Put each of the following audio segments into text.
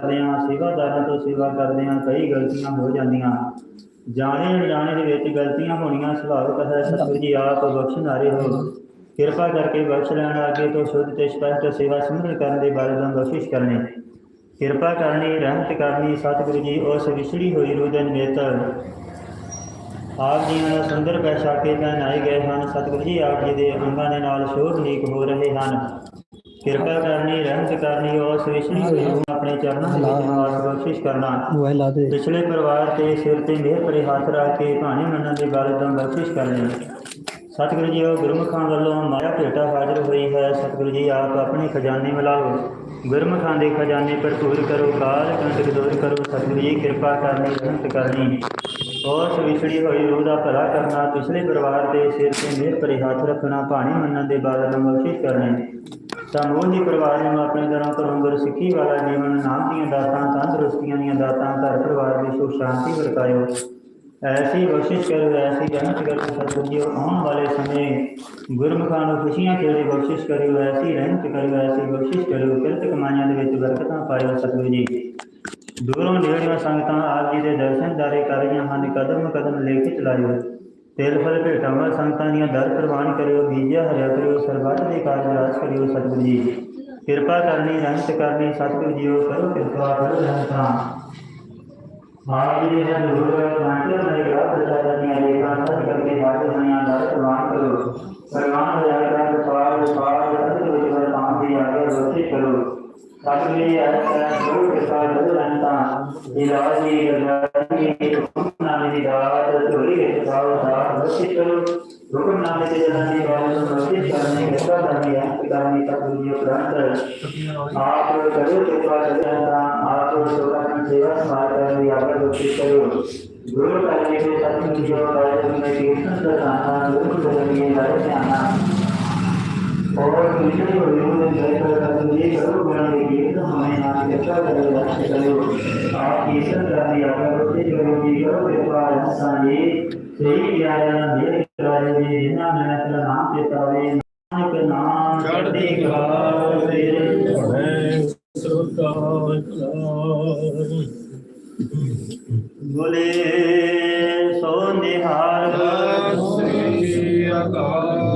ਕਰਦਿਆਂ ਸੇਵਾਦਾਰਾਂ ਤੋਂ ਸੇਵਾ ਕਰਦਿਆਂ ਕਈ ਗਲਤੀਆਂ ਹੋ ਜਾਂਦੀਆਂ। ਜਾਣੇ ਅਣਜਾਣੇ ਦੇ ਵਿੱਚ ਗਲਤੀਆਂ ਹੋਣੀਆਂ ਸੁਭਾਵਿਕ ਹੈ, ਸਤਿਗੁਰੂ ਜੀ ਆਪ ਬਖਸ਼ਣਹਾਰੇ ਹੋ। ਕਿਰਪਾ ਕਰਕੇ ਬਖਸ਼ ਲੈਣ ਅੱਗੇ ਤੋਂ ਸ਼ੁੱਧ ਤੇ ਸਪਸ਼ਟ ਸੇਵਾ ਸਿਮਰਨ ਕਰਨ ਦੇ ਬਾਰੇ ਦਾ ਬਖਸ਼ਿਸ਼ ਕਰਨੀ। ਕਿਰਪਾ ਕਰਨੀ, ਰਹਿਮਤ ਕਰਨੀ, ਸਤਿਗੁਰੂ ਜੀ ਉਸ ਵਿਛੜੀ ਹੋਈ ਰੂਹ ਦੇ ਨਿਮਿਤ। ਆਪ ਜੀ ਨਾਲ ਸੁੰਦਰ ਪੈਸਾ ਕੇ ਪਹਿਨਾਏ ਗਏ ਹਨ, ਸਤਿਗੁਰੂ ਜੀ ਆਪ ਜੀ ਦੇ ਅੰਗਾਂ ਦੇ ਨਾਲ ਸ਼ੋਭਨੀਕ ਹੋ ਰਹੇ ਹਨ। ਕਿਰਪਾ ਕਰਨੀ ਰਹਿਮਤ ਕਰਨੀ ਹੋਈ ਰੂਹ ਨੂੰ ਆਪਣੇ ਚਰਨਾਂ ਦੇ ਵਿੱਚ ਨਿਵਾਸ ਬਖਸ਼ਿਸ਼ ਕਰਨਾ। ਪਿਛਲੇ ਪਰਿਵਾਰ ਤੇ ਸਿਰ ਤੇ ਮਿਹਰ ਭਰੇ ਹੱਥ ਰੱਖ ਕੇ ਕਹਾਣੀ ਮੰਨਣ ਦੇ ਬਾਰੇ ਦਾ ਬਖਸ਼ਿਸ਼ ਕਰਨੀ। ਸਤਿਗੁਰੂ ਜੀ ਉਹ ਗੁਰਮੁਖਾਂ ਵੱਲੋਂ ਮਾਇਆ ਭੇਟਾ ਹਾਜ਼ਰ ਹੋਈ ਹੈ। ਸਤਿਗੁਰੂ ਜੀ ਆਪ ਆਪਣੇ ਖਜ਼ਾਨੇ ਮਿਲਾਓ। ਗੁਰਮੁਖਾਂ ਦੇ ਖਜ਼ਾਨੇ ਭਰਪੂਰ ਕਰੋ ਕਾਲ ਕੰਟਕ ਦੂਰ ਕਰੋ। ਸਤਿਗੁਰੂ ਜੀ ਕਿਰਪਾ ਕਰਨੀ ਰਹਿਮਤ ਕਰਨੀ। ਉਸ ਵਿਛੜੀ ਹੋਈ ਰੂਹ ਦਾ ਭਲਾ ਕਰਨਾ ਪਿਛਲੇ ਪਰਿਵਾਰ ਦੇ ਸਿਰ ਤੇ ਮਿਹਰ ਭਰੇ ਹੱਥ ਰੱਖਣਾ ਭਾਣੀ ਮੰਨਣ ਦੇ ਬਾਰੇ ਦਾ ਬਖਸ਼ਿਸ਼ ਕਰਨੀ। ਸਮੂਹ ਪਰਿਵਾਰ ਨੂੰ ਆਪਣੇ ਦਰਾਂ ਘਰੋਂ ਗੁਰ ਸਿੱਖੀ ਵਾਲਾ ਜੀਵਨ, ਨਾਮ ਦੀਆਂ ਦਾਤਾਂ, ਤੰਦਰੁਸਤੀਆਂ ਦੀਆਂ ਦਾਤਾਂ, ਘਰ ਪਰਿਵਾਰ ਦੀ ਸੁਖ ਸ਼ਾਂਤੀ ਵਰਤਾਇਓ। ਐਸੀ ਬਖਸ਼ਿਸ਼ ਕਰੋ, ਐਸੀ ਰਹਿਮਤ ਕਰੋ, ਸਤਿਗੁਰੂ ਜੀ ਆਉਣ ਵਾਲੇ ਸਮੇਂ ਗੁਰਮੁਖਾਂ ਨੂੰ ਖੁਸ਼ੀਆਂ ਖੇੜੇ ਬਖਸ਼ਿਸ਼ ਕਰਿਓ, ਐਸੀ ਰਹਿਮਤ ਕਰਿਓ, ਐਸੀ ਬਖਸ਼ਿਸ਼ ਕਰਿਓ, ਕਿਰਤ ਕਮਾਈਆਂ ਦੇ ਵਿੱਚ ਬਰਕਤਾਂ ਪਾਇਓ ਸਤਿਗੁਰੂ ਜੀ। ਦੂਰੋਂ ਨੇੜਿਓਂ ਸੰਗਤਾਂ ਆਪ ਜੀ ਦੇ ਦਰਸ਼ਨ ਦਾਰੇ ਕਰ ਰਹੀਆਂ ਹਨ ਕਦਮ ਕਦਮ ਲੈ ਕੇ ਚਲਾਇਓ। ਤੇਲ ਫਲ ਭੇਟਾਵਾਂ ਸੰਗਤਾਂ ਦੀਆਂ ਦਰ ਪ੍ਰਵਾਨ ਕਰਿਓ, ਬੀਜਿਆ ਹਰਿਆ ਕਰਿਓ, ਸਰਬੱਤ ਦੇ ਕਾਰਜ ਰਾਸ ਕਰਿਓ ਸਤਿਗੁਰੂ ਜੀ। ਕਿਰਪਾ ਕਰਨੀ, ਰਹਿਮਤ ਕਰਨੀ, ਸਤਿਗੁਰੂ ਜੀਓ ਕਰੋ, ਕਿਰਪਾ ਕਰੋ, ਰਹਿਮਤਾਂ ਆਪ ਜੀ ਦੇ ਦੂਰ ਮਾਨਿਆ ਦੇ ਰਾਤ ਬਚਾਇਆ ਦੀਆਂ ਲੇਖਾਂ ਸੱਚ ਕਰਕੇ ਹਾਜ਼ਰ ਹੋਈਆਂ ਦਰ ਪ੍ਰਵਾਨ ਕਰੋ ਪ੍ਰਵਾਨ ਹੋਇਆ ਕਰ ਸਵਾਲ ਸਵਾਲ ਸਤਿਗੁਰੂ ਜੀ ਦਾ ਨਾਮ ਦੀ ਆਗੇ ਵਰਤੀ ਕਰੋ। ਸਤਿਗੁਰੂ ਜੀ ਆਇਆ ਗੁਰੂ ਕਿਰਪਾ ਕਰੋ ਰਹਿਮਤਾਂ ਇਲਾਜੀ ਗਰਦਾਨੀ ਹੁਕਮਨਾਮੇ ਦੀ ਦਾਤ ਧੋਰੀ ਵਿੱਚ ਸਾਉ ਸਾਥ ਵਰਤੀ ਕਰੋ ਹੁਕਮਨਾਮੇ ਦੇ ਜਨਾਂ ਦੀ ਬਾਤ ਨੂੰ ਵਰਤੀ ਕਰਨੇ ਕਿਰਪਾ ਕਰਨੀ ਹੈ ਕਰਨੀ ਸਤਿਗੁਰੂ ਜੀ ਉਪਰੰਤ ਆਪ ਕਰੋ ਕਿਰਪਾ ਕਰਨਾ ਆਪ ਲੋਕਾਂ ਦੀ ਸੇਵਾ ਸਮਾਜ ਕਰਨ ਦੀ ਆਗਿਆ ਬਖਸ਼ੀ ਕਰੋ ਗੁਰੂ ਕਾਲੀ ਦੇ ਸਤਿਗੁਰੂ ਜੀ ਕਾਇਦ में ਕੀਰਤਨ ਦਾ ਨਾਨਾ ਗੁਰੂ ਬਦਲੀਏ ਲਾਇ ਧਿਆਨਾ और दूसरे को विरोध जय कर सतगुरु जी करो गुण के गीत हमें नाम कृपा करो रक्षा करो आप ईश्वर करने आज्ञा बख्शे करो जी करो कृपा रक्षा जी सही ज्ञान मेरे कराए जी जिन्ना मैं तेरा नाम चेतावे नानक नाम चढ़ते कला तेरे बोले सो निहार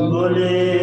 बोले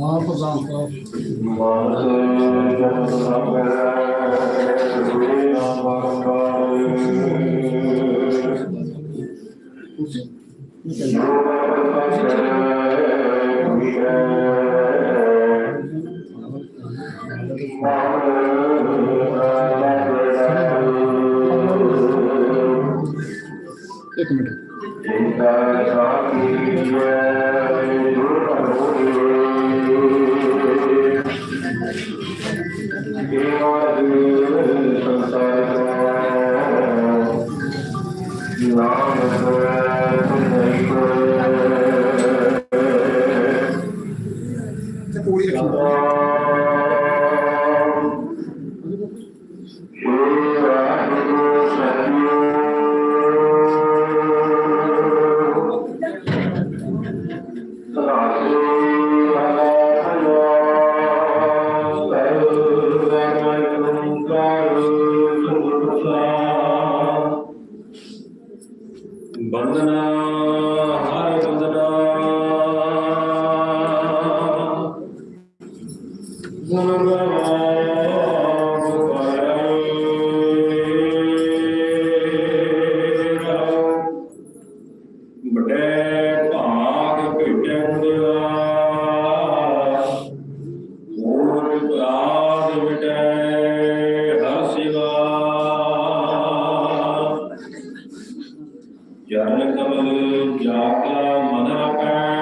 ਕੀ ਫਤਿਹ ਆਪ long as we're. ਕਰੋ ਚਰਨ ਕਮਲ ਜਾ ਕਾ ਮਨ ਰਪੈ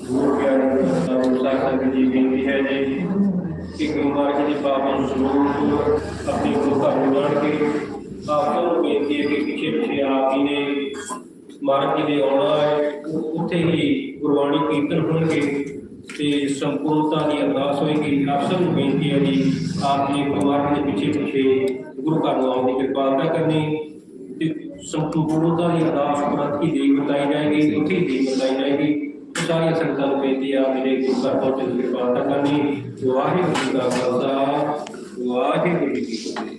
ਗੁਰੂ ਪਿਆਰੇ ਸਾਹਿਬ ਸਾਖਤ ਜੀ ਬੇਨਤੀ ਹੈ ਜੀ ਕਿ ਗੁਰੂ ਮਹਾਰਾਜ ਜੀ ਪਾਵਨ ਸਰੂਪ ਆਪਣੀ ਗੁਰੂ ਘਰ ਨੂੰ ਜਾਣ ਕੇ ਆਪ ਨੂੰ ਬੇਨਤੀ ਹੈ ਕਿ ਪਿੱਛੇ ਪਿੱਛੇ ਆਪ ਜੀ ਨੇ ਮਹਾਰਾਜ ਜੀ ਦੇ ਆਉਣਾ ਹੈ ਉ- ਉੱਥੇ ਹੀ ਗੁਰਬਾਣੀ ਕੀਰਤਨ ਹੋਣਗੇ ਤੇ ਸੰਪੂਰਨਤਾ ਦੀ ਅਰਦਾਸ ਹੋਏਗੀ ਆਪ ਸਭ ਨੂੰ ਬੇਨਤੀ ਹੈ ਜੀ ਆਪ ਜੀ ਗੁਰੂ ਮਹਾਰਾਜ ਦੇ ਪਿੱਛੇ ਪਿੱਛੇ ਗੁਰੂ ਘਰ ਨੂੰ ਆਉਣ ਦੀ ਕਿਰਪਾਲਤਾ ਕਰਨੀ ਤੇ ਸੰਪੂਰਨਤਾ ਦੀ ਅਰਦਾਸ ਉਪਰੰਤ ਹੀ ਦੇਈ ਬਤਾਈ ਜਾਏਗੀ ਉੱਥੇ ਹੀ ਦੇਈ ਬਤਾਈ ਜਾਏਗੀ ਉਹ ਸਾਰੀਆਂ ਸੰਗਤਾਂ ਨੂੰ ਬੇਨਤੀ ਆ, ਮੇਰੇ ਗੁਰੂ ਘਰ ਪਹੁੰਚਣ ਦੀ ਕਿਰਪਾਲਤਾ ਕਰਨੀ। ਵਾਹਿਗੁਰੂ ਜੀ ਕਾ ਖਾਲਸਾ, ਵਾਹਿਗੁਰੂ ਜੀ ਕੀ ਫਤਿਹ।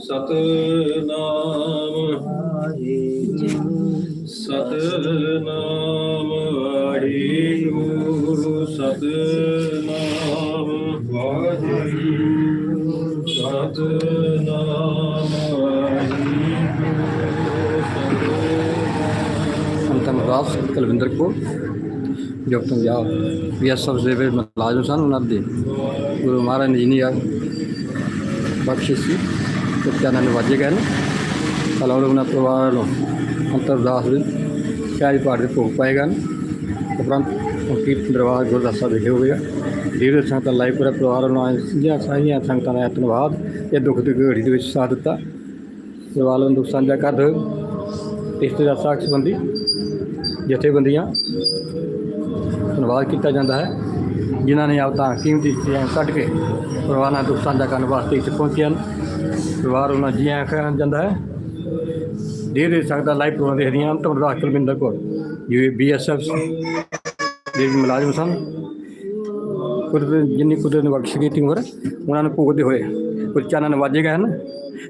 ਸਤਨਾਮ ਸਤਨਾਮ ਵਾਹਿਗੁਰੂ ਸਤਨਾਮ ਵਾਹਿਗੁਰੂ ਸਤਨਾਮ ਵਾਹਿਗੁਰੂ। ਅੰਤਮ ਦਾਸ ਕੁਲਵਿੰਦਰ ਕੌਰ ਜੋ ਪੰਜਾਬ ਬੀਐਸਐਫ ਦੇ ਵਿੱਚ ਮੁਲਾਜ਼ਮ ਸਨ ਉਹਨਾਂ ਦੇ। ਗੁਰੂ ਮਹਾਰਾਜ ਨੇ ਜਿਨੀ ਆ ਬਖਸ਼ਿਸ਼ ਸੀ, ਤੇ ਚਾਨਣ ਵਾਜੇ ਗਏ ਨੇ। ਅਲਾਉਡ ਉਹਨਾਂ ਪਰਿਵਾਰ ਨੂੰ ਅੰਤਰਦਾਸ ਦੇ ਸ਼ਾਹੀ ਪਾਠ ਦੇ ਭੋਗ ਪਾਏਗਾ ਉਪਰੰਤ ਹੁਣ ਕੀਰਤਨ ਦਰਬਾਰ ਗੁਰਦਾਸਾ ਵਿਖੇ ਹੋਵੇਗਾ ਜਿਹੜੇ ਸੰਗਤਾਂ ਲਾਈਵ ਪੂਰਾ ਪਰਿਵਾਰ ਨੂੰ ਜਿਹੜੀਆਂ ਸਾਰੀਆਂ ਸੰਗਤਾਂ ਦਾ ਧੰਨਵਾਦ ਇਹ ਦੁੱਖ ਦੀ ਘੜੀ ਦੇ ਵਿੱਚ ਸਾਥ ਦਿੱਤਾ। ਪਰਿਵਾਰ ਨੂੰ ਦੁੱਖ ਸਾਂਝਾ ਕਰਦੇ ਹੋਏ ਰਿਸ਼ਤੇਦਾਰ ਦੇ ਸਾਖ ਸੰਬੰਧੀ ਜਥੇਬੰਦੀਆਂ ਧੰਨਵਾਦ ਕੀਤਾ ਜਾਂਦਾ ਹੈ, ਜਿਨ੍ਹਾਂ ਨੇ ਆਪ ਤਾਂ ਕੀਮਤੀ ਚੀਜ਼ਾਂ ਕੱਢ ਕੇ ਪਰਿਵਾਰਾਂ ਤੋਂ ਸਾਂਝਾ ਕਰਨ ਵਾਸਤੇ ਇੱਥੇ ਪਹੁੰਚੇ ਹਨ। ਪਰਿਵਾਰ ਉਹਨਾਂ ਜੀਆਂ ਕਹਿਣ ਜਾਂਦਾ ਹੈ। ਦੇਰ ਦੇ ਸਕਦਾ ਲਾਈਵ ਪ੍ਰੋਗਰਾਮ ਦੇਖਦੀਆਂ ਹਨ ਤਾਂ ਅਰਦਾਸ ਕੁਲਵਿੰਦਰ ਕੌਰ ਜੋ ਬੀਐਸਐਫ ਦੇ ਵੀ ਮੁਲਾਜ਼ਮ ਸਨ। ਕੁਦਰਤ ਜਿੰਨੀ ਕੁਦਰਤ ਨੇ ਬਖਸ਼ ਕੀਤੀ ਉਮਰ, ਉਹਨਾਂ ਨੂੰ ਭੋਗਦੇ ਹੋਏ ਕੁਝ ਚਾਨਣ ਵਾਜੇ ਗਏ ਹਨ।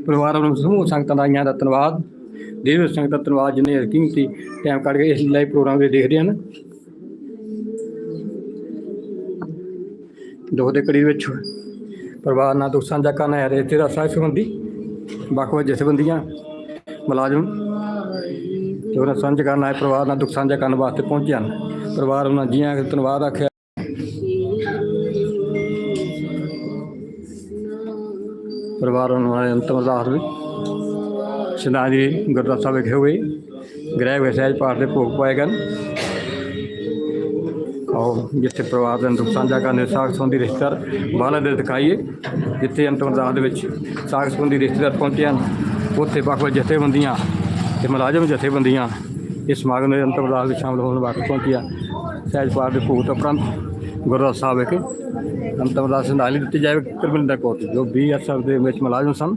ਪਰਿਵਾਰ ਨੂੰ ਸਮੂਹ ਸੰਗਤਾਂ ਦਾ ਧੰਨਵਾਦ। ਦੇਵ ਸੰਗਤ ਦਾ ਧੰਨਵਾਦ ਜਿਨੇ ਕੀਮਤੀ ਟਾਈਮ ਕੱਢ ਕੇ ਇਸ ਲਾਈਵ ਪ੍ਰੋਗਰਾਮ ਦੇ ਦੇਖਦੇ ਹਨ ਦੁੱਖ ਦੇ ਕੜੀ ਵਿੱਚ ਪਰਿਵਾਰ ਨਾਲ ਦੁੱਖ ਸਾਂਝਾ ਕਰਨਾ ਹੈ ਰੇਤੇ ਦਾ ਸਾਥ ਸੰਬੰਧੀ, ਵੱਖ ਵੱਖ ਜਥੇਬੰਦੀਆਂ, ਮੁਲਾਜ਼ਮ ਜੋ ਉਹਨਾਂ ਸਾਂਝਾ ਕਰਨਾ ਹੈ ਪਰਿਵਾਰ ਨਾਲ ਦੁੱਖ ਸਾਂਝਾ ਕਰਨ ਵਾਸਤੇ ਪਹੁੰਚੇ ਹਨ। ਪਰਿਵਾਰ ਉਹਨਾਂ ਜੀਆਂ ਦਾ ਧੰਨਵਾਦ ਆਖਿਆ। ਪਰਿਵਾਰ ਨੂੰ ਅੰਤਮ ਅਰਦਾਸ ਵੀ ਸ਼ਨਾਦੀ ਗੁਰਦੁਆਰਾ ਸਾਹਿਬ ਵਿਖੇ ਹੋਏ ਗ੍ਰਹਿ ਵਿਸਹਿਜ ਪਾਠ ਦੇ ਭੋਗ ਪਾਏ ਗਏ। ਆਓ ਜਿੱਥੇ ਪਰਿਵਾਰ ਦੇ ਦੁੱਖ ਸਾਂਝਾ ਕਰਨ ਸਾਖ ਸੰਬੰਧੀ ਰਿਸ਼ਤੇਦਾਰ ਬਾਹਲਾ ਦੇ ਦਿਖਾਈਏ ਜਿੱਥੇ ਅੰਤਮ ਅਰਦਾਸ ਦੇ ਵਿੱਚ ਸਾਖ ਸੰਬੰਧੀ ਰਿਸ਼ਤੇਦਾਰ ਪਹੁੰਚੇ ਹਨ। ਉੱਥੇ ਵੱਖ ਵੱਖ ਜਥੇਬੰਦੀਆਂ ਤੇ ਮੁਲਾਜ਼ਮ ਜਥੇਬੰਦੀਆਂ ਇਸ ਸਮਾਗਮ ਦੇ ਅੰਤਮ ਅਰਦਾਸ ਵਿੱਚ ਸ਼ਾਮਲ ਹੋਣ ਵਾਸਤੇ ਪਹੁੰਚੀਆਂ। ਸਹਿਜ ਪਾਠ ਦੇ ਭੋਗ ਤੋਂ ਉਪਰੰਤ ਗੁਰਦੁਆਰਾ ਸਾਹਿਬ ਵਿਖੇ ਅੰਤਮ ਅਰਦਾਸ ਸੰਭਾਲੀ ਦਿੱਤੀ ਜਾਵੇ। ਕੁਲਵਿੰਦਰ ਕੌਰ ਜੀ, ਜੋ ਬੀਐਸਐਫ ਦੇ ਵਿੱਚ ਮੁਲਾਜ਼ਮ ਸਨ।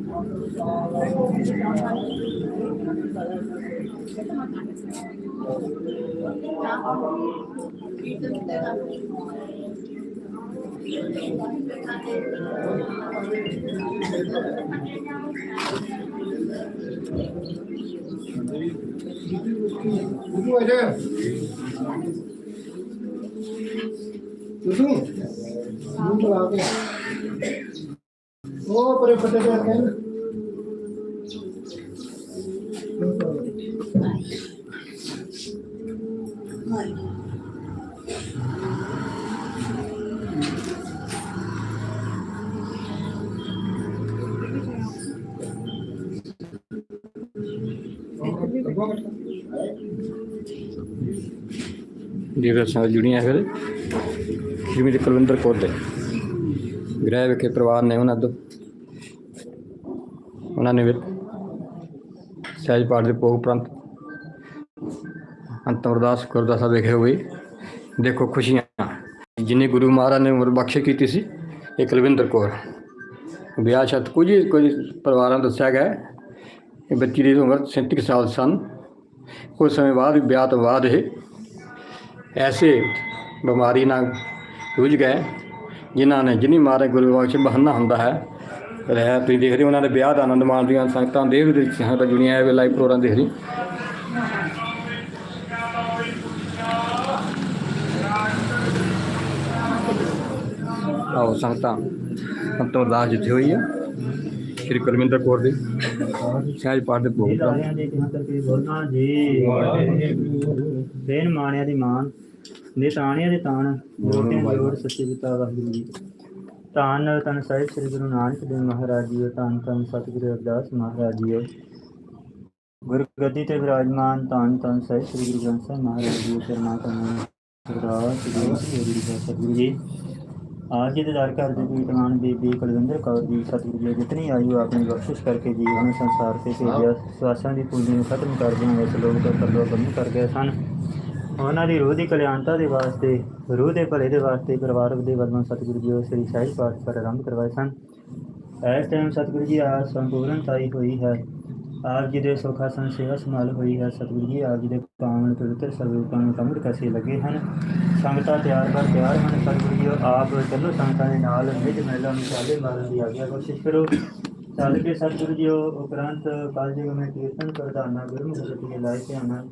ਉਹ ਪਰੇ ਪੱਟੇ ਕਰ ਕੇ ਜਿਹਦੇ ਨਾਲ ਜੁੜੀਆਂ ਫਿਰ। ਸ਼੍ਰੀਮਤੀ ਕੁਲਵਿੰਦਰ ਕੌਰ ਦੇ। ਗ੍ਰਹਿ ਵਿਖੇ ਪਰਿਵਾਰ ਨੇ ਉਹਨਾਂ ਤੋਂ ਉਹਨਾਂ ਨੇ ਸਹਿਜ ਪਾਠ ਦੇ ਭੋਗ ਉਪਰੰਤ ਅੰਤਮ ਅਰਦਾਸ ਗੁਰਦਾਸਾ ਸਾਹਿਬ ਹੋਏ ਦੇਖੋ ਖੁਸ਼ੀਆਂ। ਜਿਨੇ ਗੁਰੂ ਮਹਾਰਾਜ ਨੇ ਉਮਰ ਬਖਸ਼ ਕੀਤੀ ਸੀ, ਇਹ ਕੁਲਵਿੰਦਰ ਕੌਰ। ਵਿਆਹ ਸ਼ਾਦ ਕੁਝ ਕੁਝ ਪਰਿਵਾਰਾਂ ਨੂੰ ਦੱਸਿਆ ਗਿਆ। ਕਿ ਬੱਚੀ ਦੀ ਉਮਰ 37 ਕੁ ਸਾਲ ਸਨ। ਕੁਝ ਸਮੇਂ ਬਾਅਦ ਵਿਆਹ ਤੋਂ ਬਾਅਦ ਇਹ ਐਸੇ ਬਿਮਾਰੀ ਨਾਲ ਜੂਝ ਗਏ, ਜਿਨ੍ਹਾਂ ਨੇ ਜਿਨੀ ਮਾਰੇ ਗੁਰੂ ਬਖਸ਼ ਬਹਾਨਾ ਹੁੰਦਾ ਹੈ, ਰਹਿ ਤੁਸੀਂ ਦੇਖ ਰਹੇ ਹੋ ਉਹਨਾਂ ਦੇ ਵਿਆਹ ਦਾ ਆਨੰਦ ਮਾਣਦੀਆਂ ਸੰਗਤਾਂ ਦੇਵ ਦੇ ਸੰਗਤਾਂ ਜੁੜੀਆਂ ਇਹ ਲਾਈਵ ਪ੍ਰੋਗਰਾਮ ਦੇਖ ਰਹੀ ਆਓ ਸੰਗਤਾਂ ਸੰਤੋਂ ਦਾਸ ਜਿੱਥੇ ਹੋਈ ਹੈ ਸ਼੍ਰੀ ਕੁਲਵਿੰਦਰ ਕੌਰ ਦੇ, ਸਹਿਜ ਪਾਠ ਦੇ ਭੋਗ ਇਹ ਜੀ ਦੇਨ ਮਾਣਿਆਂ ਦੀ ਮਾਨ ਦੇ ਤਾਣਿਆਂ ਦੇ ਤਾਣ ਜੋਟਿਆਂ ਦੀ ਜੋੜ ਸੱਚੇ ਪਿਤਾ ਵਾਹਿਗੁਰੂ ਜੀ। ਧੰਨ ਤਨ ਸਾਹਿਬ ਸ੍ਰੀ ਗੁਰੂ ਨਾਨਕ ਦੇਵ ਮਹਾਰਾਜ ਜੀ ਧੰਨ ਤਨ ਸਤਿਗੁਰੂ ਅਰਦਾਸ ਮਹਾਰਾਜ ਜੀ ਗੁਰ ਗੱਦੀ ਤੇ ਵਿਰਾਜਮਾਨ ਧੰਨ ਤਨ ਸਾਹਿਬ ਸ੍ਰੀ ਗੁਰੂ ਗ੍ਰੰਥ ਸਾਹਿਬ ਮਹਾਰਾਜ ਜੀ ਚਰਨਾਂ ਕਮਲ ਅਰਦਾਸ ਸ੍ਰੀ ਗੁਰੂ ਜੀ। आज के दर कर दी तमाम बीबी कुलविंदर कौर जी सतगुरु जी जितनी आयु आपने बख्शिश करके जी हमें संसार से भेजा ਸਵਾਸਾਂ ਦੀ ਪੂੰਜੀ ਨੂੰ ਖਤਮ ਕਰ ਦੇਣ ਵਿੱਚ ਲੋਕ ਤਾਂ ਪਰਲੋ ਬੰਦ ਕਰ ਗਏ ਸਨ ਉਹਨਾਂ ਦੀ ਰੂਹ ਦੀ ਕਲਿਆਣਤਾ ਦੇ ਵਾਸਤੇ ਰੂਹ ਦੇ ਭਲੇ ਦੇ ਵਾਸਤੇ ਪਰਿਵਾਰ ਦੇ ਵੱਲੋਂ ਸਤਿਗੁਰੂ ਜੀ ਉਹ ਸ੍ਰੀ ਸਾਹਿਬ ਪਾਠ ਪਰ ਆਰੰਭ ਕਰਵਾਏ ਸਨ ਇਸ ਟਾਈਮ ਸਤਿਗੁਰੂ ਜੀ ਆ ਸੰਪੂਰਨਤਾਈ ਹੋਈ ਹੈ ਆਪ ਜੀ ਦੇ ਸੁਖਾ ਸੰ ਸੇਵਾ ਸੰਭਾਲ ਹੋਈ ਹੈ, ਸਤਿਗੁਰੂ ਜੀ, ਆਪ ਜੀ ਦੇ ਪਾਵਨ ਪਵਿੱਤਰ ਸਰੂਪਾਂ ਨੂੰ ਕਮੜ ਕਸੇ ਲੱਗੇ ਹਨ। ਸੰਗਤਾਂ ਤਿਆਰ ਬਰ ਤਿਆਰ ਹਨ, ਸਤਿਗੁਰੂ ਜੀ ਆਪ ਚੱਲੋ ਸੰਗਤਾਂ ਦੇ ਨਾਲ, ਨਿਜ ਮਹਿਲਾ ਨੂੰ ਚਾਲੇ ਮਾਰਨ ਦੀ ਆਗਿਆ ਕੋਸ਼ਿਸ਼ ਕਰੋ। ਚੱਲ ਕੇ ਸਤਿਗੁਰੂ ਜੀ ਉਪਰੰਤ ਕਾਲਜ ਮੈਂ ਕੀਰਤਨ ਪ੍ਰਧਾਨਾ ਗੁਰਮੁਖ ਜਪੀ ਲਾਇ ਧਿਆਨ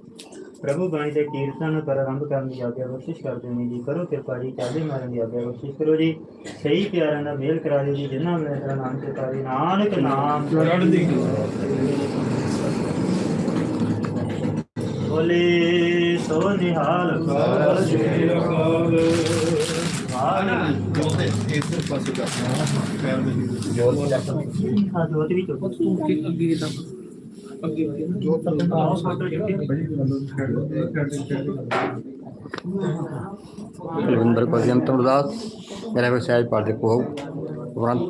ਪ੍ਰਭੂ ਬਾਣੀ ਦੇ ਕੀਰਤਨ ਪਰ ਆਰੰਭ ਕਰਨ ਦੀ ਆਗਿਆ ਕੋਸ਼ਿਸ਼ ਕਰਦੇ ਨੇ ਜੀ। ਕਰੋ ਕਿਰਪਾ ਜੀ ਚਾਲੇ ਮਾਰਨ ਦੀ ਆਗਿਆ ਕੋਸ਼ਿਸ਼ ਕਰੋ ਜੀ। ਸਹੀ ਪਿਆਰਾਂ ਦਾ ਮੇਲ ਕਰਾ ਦਿਓ ਜੀ ਜਿਨ੍ਹਾਂ ਮੈਂ ਤੇਰਾ ਨਾਮ ਤੇ ਪਾਵੇ ਨਾਨਕ ਨਾਮ ਚੜ੍ਹਦੀ ਬੋਲੇ ਸੋ ਨਿਹਾਲ ਹਾਂ ਜੋਤ ਵੀ ਚੁੱਕ। ਕੁਲਵਿੰਦਰ ਕੌਰ ਜੀ ਅੰਤਮ ਅਰਦਾਸ। ਮੇਰੇ ਕੋਲ ਸਹਿਜ ਪਾਠ ਉਪਰੰਤ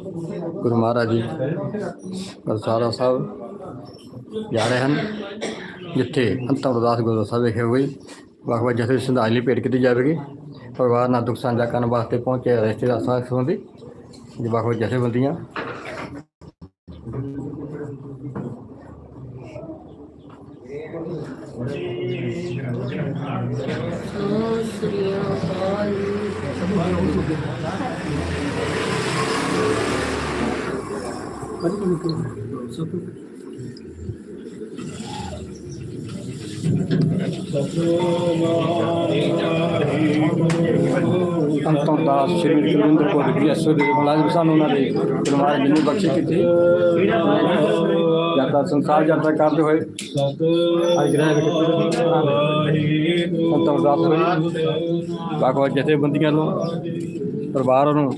ਗੁਰੂ ਮਹਾਰਾਜ ਜੀ ਗੁਰਸਾਰਾ ਸਾਹਿਬ ਜਾ ਰਹੇ ਹਨ, ਜਿੱਥੇ ਅੰਤਮ ਅਰਦਾਸ ਗੁਰੂ ਸਾਹਿਬ ਵਿਖੇ ਹੋਈ। ਵੱਖ ਵੱਖ ਜਥੇ ਸੰਧਾਲੀ ਭੇਟ ਕੀਤੀ ਜਾਵੇਗੀ। ਪਰਿਵਾਰ ਨਾਲ ਦੁੱਖ ਸਾਂਝਾ ਕਰਨ ਵਾਸਤੇ ਪਹੁੰਚੇ ਰਿਸ਼ਤੇਦਾਰ ਸਾਥ ਸੰਬੰਧੀ। ਜੀ ਵੱਖ ਵੱਖ ਜਥੇਬੰਦੀਆਂ ਅੰਤਮ ਅਰਦਾਸ ਸ੍ਰੀ ਗੁਰਵਿੰਦਰ ਕੌਰ ਜੀ ਅਸੋ ਦੇ ਮੁਲਾਜ਼ਮ ਸਨ ਉਹਨਾਂ ਦੇ ਪਰਿਵਾਰ ਜਿੰਨੀ ਬਖਸ਼ਿਸ਼ ਕੀਤੀ ਯਾਤਰਾ ਸੰਸਾਰ ਯਾਤਰਾ ਕਰਦੇ ਹੋਏ। ਅੱਜ ਗ੍ਰਹਿ ਵਿਖੇ ਅੰਤਮ ਅਰਦਾਸ ਹੋਈ। ਵੱਖ ਵੱਖ ਜਥੇਬੰਦੀਆਂ ਨੂੰ, ਪਰਿਵਾਰ ਨੂੰ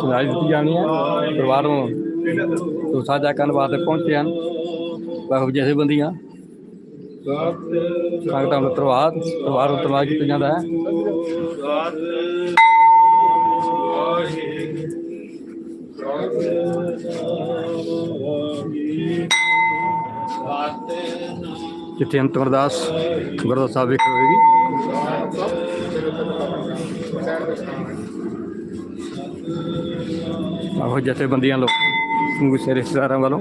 ਸੁਣਾਈ ਦਿੱਤੀ ਜਾਣੀ ਹੈ। ਪਰਿਵਾਰ ਨੂੰ ਤੋਂ ਸਾਂਝਾ ਕਰਨ ਵਾਸਤੇ ਪਹੁੰਚੇ ਹਨ। ਵੱਖ ਵੱਖ ਜਥੇਬੰਦੀਆਂ। ਸੰਗਤਾਂ ਨੂੰ ਧੰਨਵਾਦ। ਪਰਿਵਾਰ ਨੂੰ ਧੰਨਵਾਦ ਕੀਤਾ ਜਾਂਦਾ ਹੈ। ਜਿੱਥੇ ਅੰਤਮ ਅਰਦਾਸ ਗੁਰਦੁਆਰਾ ਸਾਹਿਬ ਵਿਖੇ ਹੋਵੇਗੀ ਆਹੋ, ਜਥੇਬੰਦੀਆਂ ਲੋਕ ਸੰਗੂ ਸੇ ਰਿਸ਼ਤੇਦਾਰਾਂ ਵੱਲੋਂ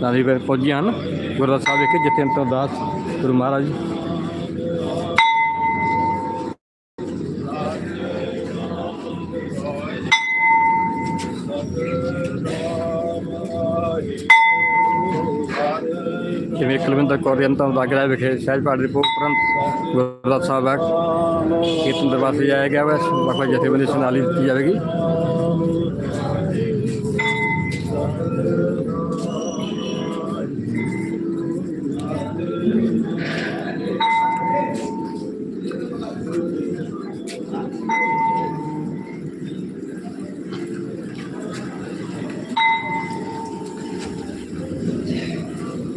ਨਾਲੀ ਪਹੁੰਚੀਆਂ ਹਨ। ਗੁਰਦੁਆਰਾ ਸਾਹਿਬ ਵਿਖੇ ਜਿੱਥੇ ਅੰਤਮ ਅਰਦਾਸ ਗੁਰੂ ਮਹਾਰਾਜ ਕੁਲਵਿੰਦਰ ਕੌਰ ਦੇ ਵਿਖੇ ਸਹਿਜ ਪਾਠ ਦੀ ਭੋਗ ਸਾਹਿਬ ਕੀਰਤਨ ਦਰਬਾਰ ਸਜਾਇਆ ਗਿਆ ਹੈ। ਵੱਖ ਵੱਖ ਜਥੇਬੰਦੀ ਸੁਣਾਲੀ ਦਿੱਤੀ ਜਾਵੇਗੀ।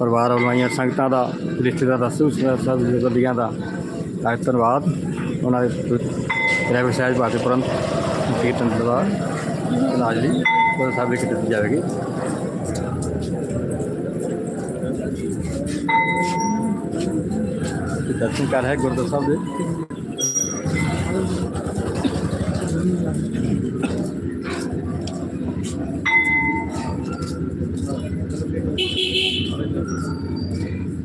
ਪਰਿਵਾਰ ਵੱਲੋਂ ਆਈਆਂ ਸੰਗਤਾਂ ਦਾ, ਰਿਸ਼ਤੇਦਾਰ ਦਾ ਸੂਚਨਾ ਸਭ ਜਥੇਬੰਦੀਆਂ ਦਾ ਧੰਨਵਾਦ। ਉਹਨਾਂ ਦੇ ਰਹਿ ਸਹਿਜ ਬਾਤ ਉਪਰੰਤ ਕੀਰਤਨ ਦਰਬਾਰ ਨਾਜਲੀ ਗੁਰੂ ਸਾਹਿਬ ਵਿਖੇ ਦਿੱਤੀ ਜਾਵੇਗੀ। ਦਰਸ਼ਨ ਕਰ ਹੈ ਗੁਰਦੁਆਰਾ ਸਾਹਿਬ ਦੇ।